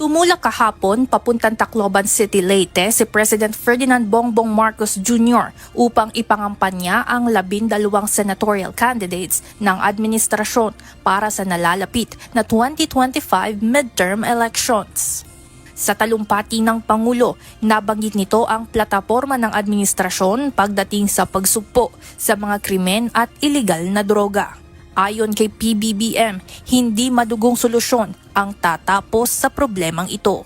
Tumulak kahapon papuntang Tacloban City, Leyte si President Ferdinand Bongbong Marcos Jr. upang ipangampanya ang labindalawang senatorial candidates ng administrasyon para sa nalalapit na 2025 midterm elections. Sa talumpati ng Pangulo, nabanggit nito ang plataforma ng administrasyon pagdating sa pagsugpo sa mga krimen at ilegal na droga. Ayon kay PBBM, hindi madugong solusyon ang tatapos sa problemang ito.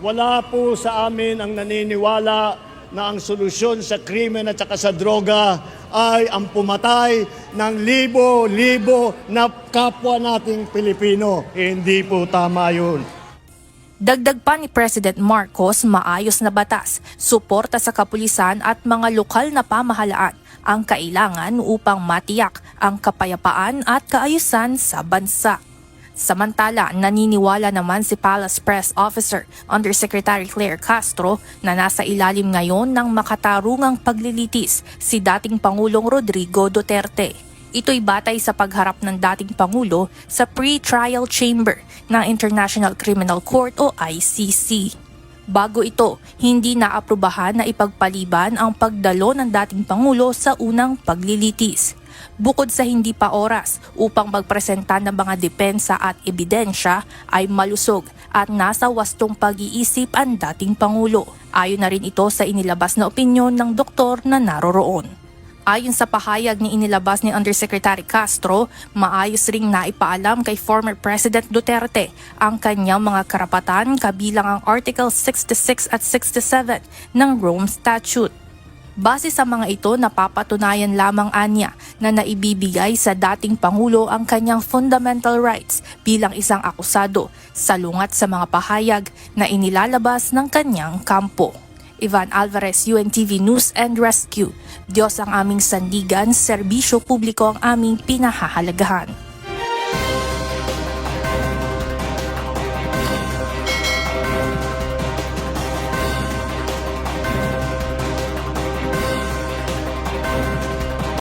Wala po sa amin ang naniniwala na ang solusyon sa krimen at saka sa droga ay ang pumatay ng libo-libo na kapwa nating Pilipino. Hindi po tama yun. Dagdag pa ni President Marcos maayos na batas, suporta sa kapulisan at mga lokal na pamahalaan ang kailangan upang matiyak ang kapayapaan at kaayusan sa bansa. Samantala, naniniwala naman si Palace Press Officer Undersecretary Claire Castro na nasa ilalim ngayon ng makatarungang paglilitis si dating Pangulong Rodrigo Duterte. Ito'y batay sa pagharap ng dating Pangulo sa pre-trial chamber ng International Criminal Court o ICC. Bago ito, hindi naaprubahan na ipagpaliban ang pagdalo ng dating Pangulo sa unang paglilitis. Bukod sa hindi pa oras upang magpresenta ng mga depensa at ebidensya ay malusog at nasa wastong pag-iisip ang dating Pangulo. Ayon na rin ito sa inilabas na opinyon ng doktor na naroroon. Ayon sa pahayag ni inilabas ni Undersecretary Castro, maayos ring naipaalam kay former President Duterte ang kanyang mga karapatan kabilang ang Article 66 at 67 ng Rome Statute. Base sa mga ito, napapatunayan lamang anya na naibibigay sa dating Pangulo ang kanyang fundamental rights bilang isang akusado, salungat sa mga pahayag na inilalabas ng kanyang kampo. Ivan Alvarez, UNTV News and Rescue. Diyos ang aming sandigan, serbisyo publiko ang aming pinahahalagahan.